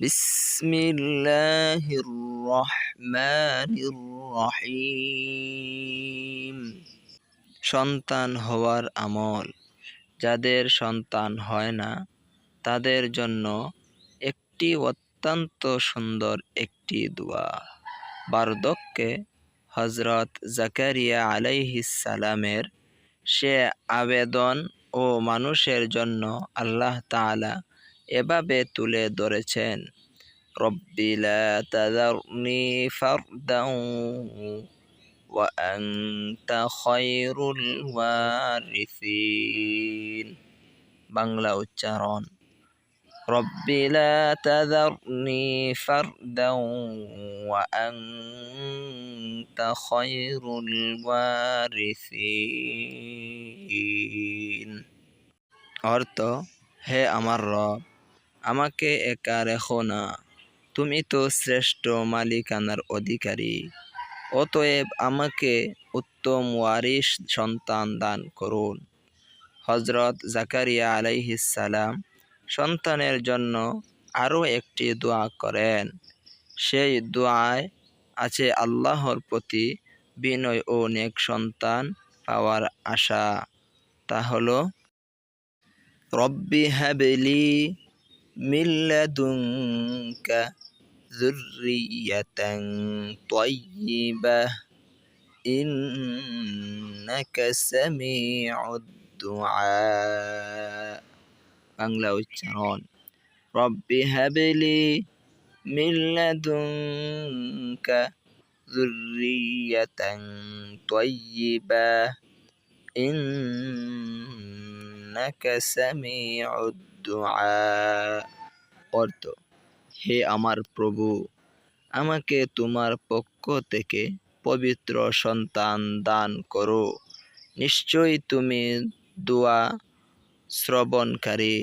بسم الله الرحمن الرحيم সন্তান হওয়ার আমল যাদের সন্তান হয় না তাদের জন্য একটি অত্যন্ত সুন্দর একটি দোয়া বার্ধক্যে হজরত জাকারিয়া আলাইহিসালামের সে আবেদন ও মানুষের জন্য আল্লাহ তাআলা এভাবে তুলে ধরেছেন। রব্বি লা তাযারনি ফারদান বাংলা উচ্চারণ। রব্বি লা তাযারনি ফারদান অর্থ, হে আমার রব আমাকে একা রেখো না। তুমি তো শ্রেষ্ঠ মালিকানার অধিকারী। অতএব আমাকে উত্তম ওয়ারিস সন্তান দান করুন। হজরত জাকারিয়া আলাইহিসালাম সন্তানের জন্য আরও একটি দোয়া করেন। সেই দোয়ায় আছে আল্লাহর প্রতি বিনয় ও নেক সন্তান পাওয়ার আশা। তা হলো, রব্বি হাবলি মিল্লাদুঙ্কা যুররিয়াতান তাইয়্যিবাহ ইন্নাকা সামিউদ দুআ বাংলা উচ্চারণ রব্বি হাবলি মিল্লাদুঙ্কা যুররিয়াতান তাইয়্যিবাহ ইন্নাকা সামিউদ দুআ অর্থ, হে আমার প্রভু, আমাকে তোমার পক্ষ থেকে পবিত্র সন্তান দান করো। নিশ্চয়ই তুমি দোয়া শ্রবণকারী।